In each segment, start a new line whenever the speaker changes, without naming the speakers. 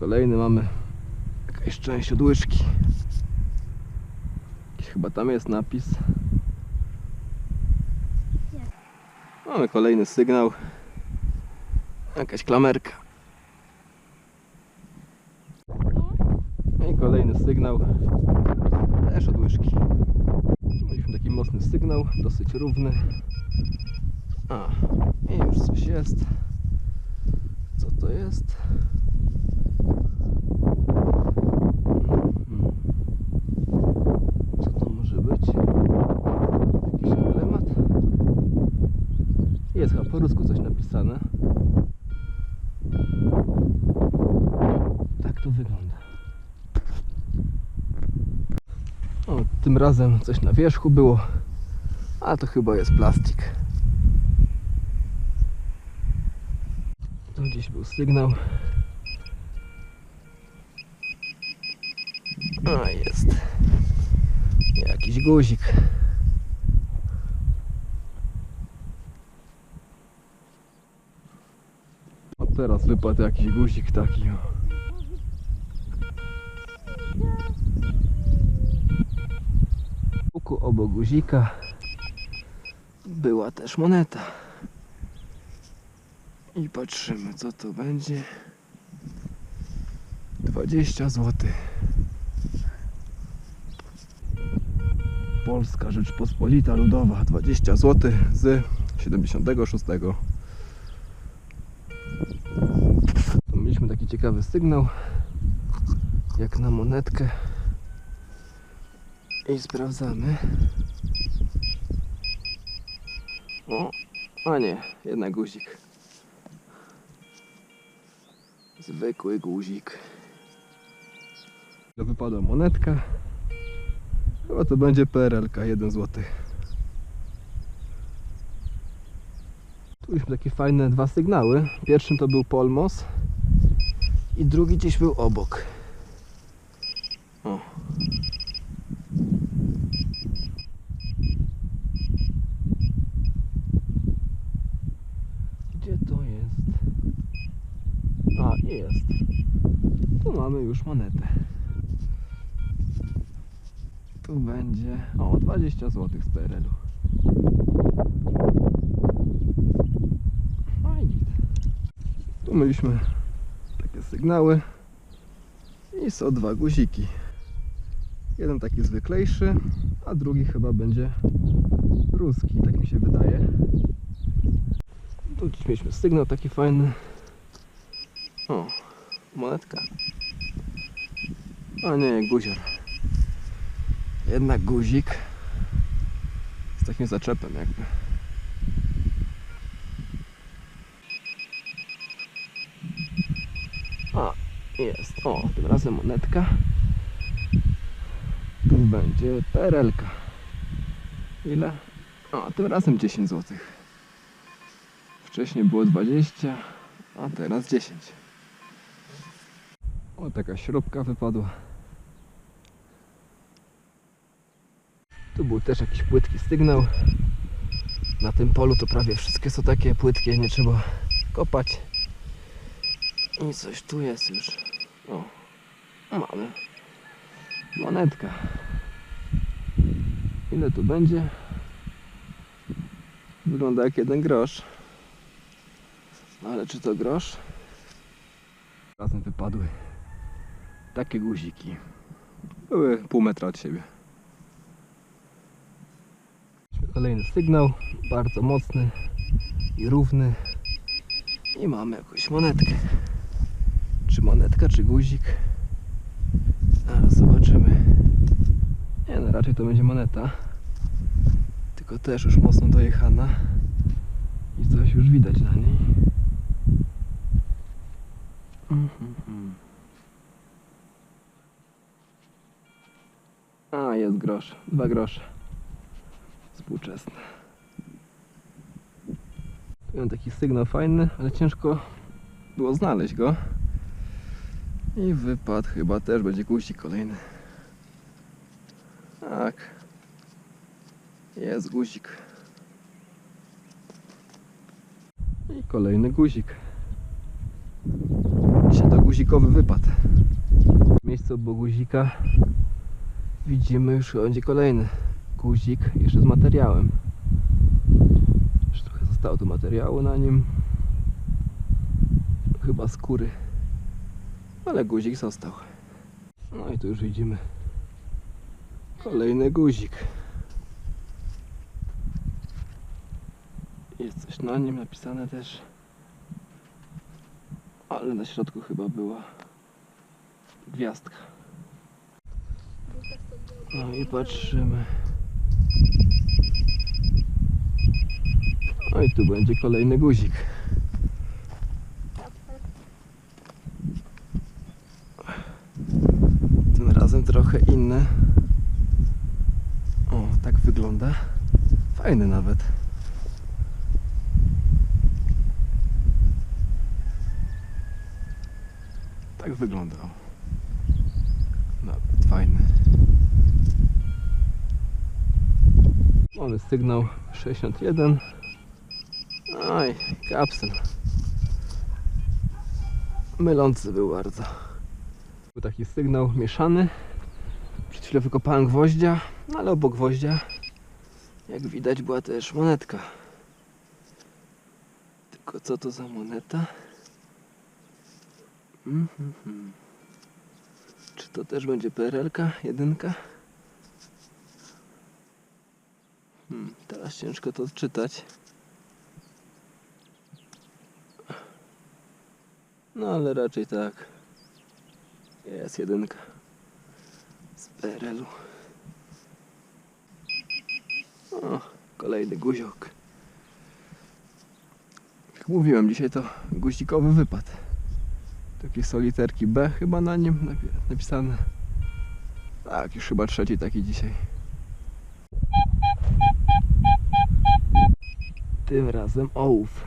Kolejny mamy jakaś część od łyżki. Chyba tam jest napis. Mamy kolejny sygnał. Jakaś klamerka. I kolejny sygnał. Też od łyżki. Mieliśmy taki mocny sygnał, dosyć równy. A, i już coś jest. Co to jest? Hmm. Co to może być? Jakiś emblemat? Jest chyba po rusku coś napisane. Tak to wygląda. O, tym razem coś na wierzchu było, a to chyba jest plastik. Tu gdzieś był sygnał. A jest. Jakiś guzik. Teraz wypadł jakiś guzik taki. o. Uku obok guzika była też moneta. I patrzymy co to będzie. 20 zł. Polska Rzeczpospolita Ludowa 20 zł z 76. ciekawy sygnał jak na monetkę i sprawdzamy. O, a nie, jednak guzik. Zwykły guzik. Wypadła monetka. Chyba to będzie PRL-ka, 1 zł. Tu mieliśmy takie fajne dwa sygnały. Pierwszym to był Polmos i drugi gdzieś był obok. O. Gdzie to jest? A, jest. Tu mamy już monetę. Tu będzie. O, 20 zł z PRL-u. Tu takie sygnały. I są dwa guziki. Jeden taki zwyklejszy, a drugi chyba będzie ruski, tak mi się wydaje. Tu gdzieś mieliśmy sygnał taki fajny. O, monetka. A nie, guzior. Jednak guzik. Z takim zaczepem jakby. Jest. O, tym razem monetka. Tu będzie perelka. Ile? O, tym razem 10 zł. Wcześniej było 20, a teraz 10. O, taka śrubka wypadła. Tu był też jakiś płytki sygnał. Na tym polu to prawie wszystkie są takie płytkie, nie trzeba kopać. I coś tu jest już. O, mamy. Monetka. Ile tu będzie? Wygląda jak jeden grosz. No ale czy to grosz? Razem wypadły takie guziki. Były pół metra od siebie. Kolejny sygnał, bardzo mocny i równy. I mamy jakąś monetkę. Czy monetka, czy guzik? Zaraz zobaczymy. Nie no, raczej to będzie moneta. Tylko też już mocno dojechana. I coś już widać na niej. A, jest grosz. Dwa grosze. Współczesne. Mam taki sygnał fajny, ale ciężko było znaleźć go. I wypad chyba też będzie guzik kolejny. Tak. Jest guzik. I kolejny guzik. Dzisiaj to guzikowy wypad. W miejscu obok guzika widzimy już będzie kolejny guzik jeszcze z materiałem. Jeszcze trochę zostało tu materiału na nim. Chyba skóry. Ale guzik został. No i tu już widzimy kolejny guzik. Jest coś na nim napisane też. Ale na środku chyba była gwiazdka. No i patrzymy. No i tu będzie kolejny guzik. Tym razem trochę inny. O, tak wygląda. Fajny nawet. Tak wyglądał. Nawet fajny. Mamy sygnał 61. Oj, kapsel. Mylący był bardzo. Był taki sygnał mieszany. Chwilą wykopałem gwoździa, no ale obok gwoździa, jak widać, była też monetka. Tylko co to za moneta? Mhm. Czy to też będzie PRL-ka? Jedynka? Hmm, teraz ciężko to odczytać. No ale raczej tak. Jest jedynka. PRL-u. O, kolejny guziok. Jak mówiłem, dzisiaj to guzikowy wypad. Takie są literki B chyba na nim napi- napisane. Tak, już chyba trzeci taki dzisiaj. Tym razem ołów.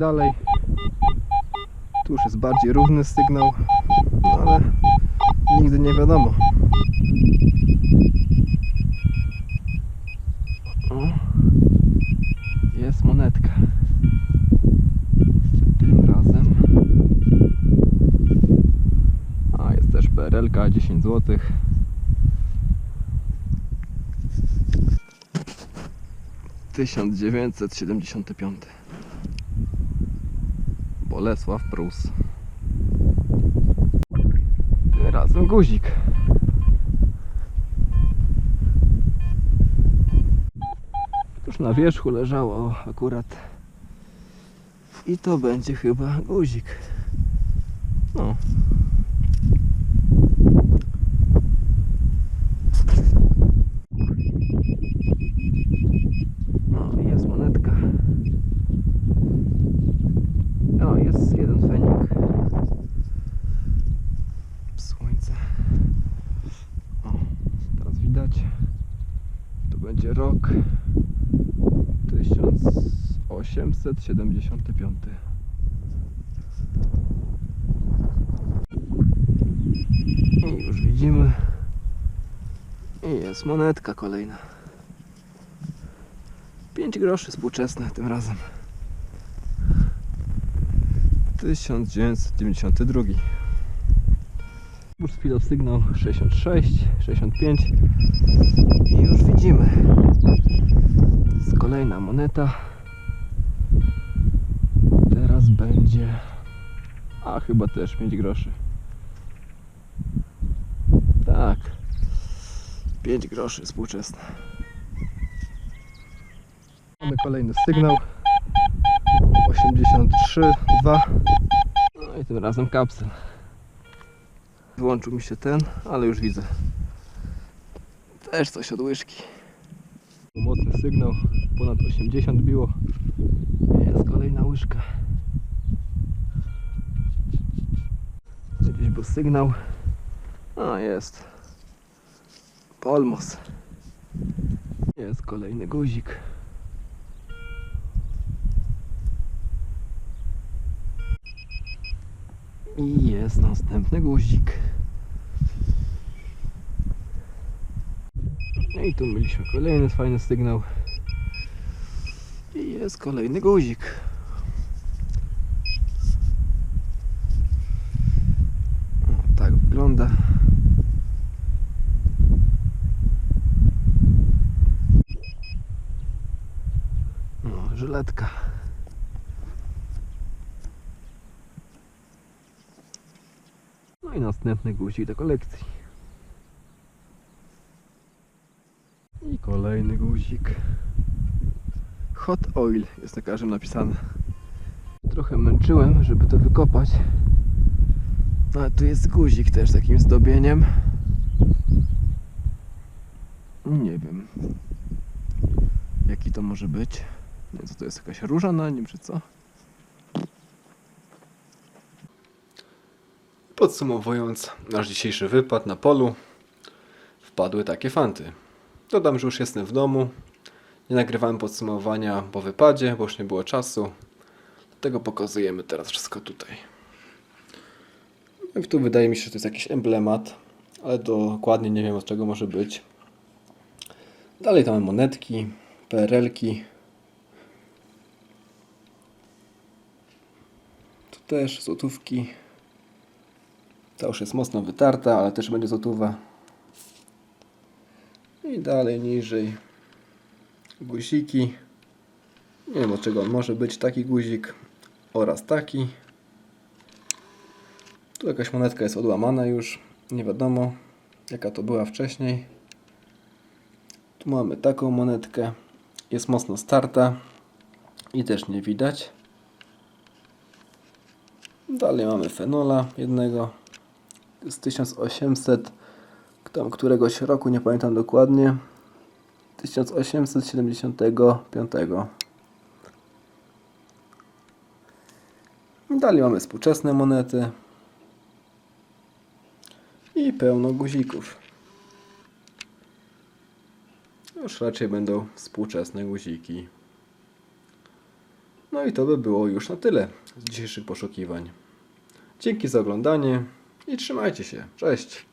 Dalej. Tu już jest bardziej równy sygnał, no ale nigdy nie wiadomo. O, jest monetka. Tym razem. A jest też PRL-ka 10 zł. Tysiąc dziewięćset siedemdziesiąty piąty. Bolesław Prus. Razem guzik. Już na wierzchu leżało akurat. I to będzie chyba guzik. No, jest monetka. O, jest jeden fenik. Słońce. O, teraz widać. To będzie rok 1875. I już widzimy. I jest monetka kolejna. 5 groszy współczesne tym razem. 1992. Już chwilą sygnał 66, 65 i już widzimy. Jest kolejna moneta. A chyba też 5 groszy. Tak. 5 groszy współczesne. Mamy kolejny sygnał. 83, 2. No i tym razem kapsel. Wyłączył mi się ten, ale już widzę. Też coś od łyżki. Mocny sygnał, ponad 80 biło. Jest kolejna łyżka. Gdzieś był sygnał. A jest. Polmos. Jest kolejny guzik. I jest następny guzik. No i tu mieliśmy kolejny fajny sygnał. I jest kolejny guzik. Żyletka. No i następny guzik do kolekcji. I kolejny guzik. Hot oil jest na każdym napisane. Trochę męczyłem, żeby to wykopać. No, Ale tu jest guzik też z takim zdobieniem. Nie wiem. Jaki to może być? Nie co to jest jakaś róża na nim, czy co? Podsumowując nasz dzisiejszy wypad na polu, wpadły takie fanty. Dodam, że już jestem w domu. Nie nagrywałem podsumowania po wypadzie, bo już nie było czasu. Dlatego pokazujemy teraz wszystko tutaj. I tu wydaje mi się, że to jest jakiś emblemat, ale dokładnie nie wiem od czego może być. Dalej tam monetki, PRL-ki. Też złotówki. Ta już jest mocno wytarta, ale też będzie złotówa. I dalej niżej guziki. Nie wiem od czego on może być. Taki guzik oraz taki. Tu jakaś monetka jest odłamana już. Nie wiadomo jaka to była wcześniej. Tu mamy taką monetkę. Jest mocno starta i też nie widać. Dalej mamy fenola jednego z 1800 tam któregoś roku, nie pamiętam dokładnie. 1875. Dalej mamy współczesne monety i pełno guzików. Już raczej będą współczesne guziki. No i to by było już na tyle z dzisiejszych poszukiwań. Dzięki za oglądanie i trzymajcie się. Cześć!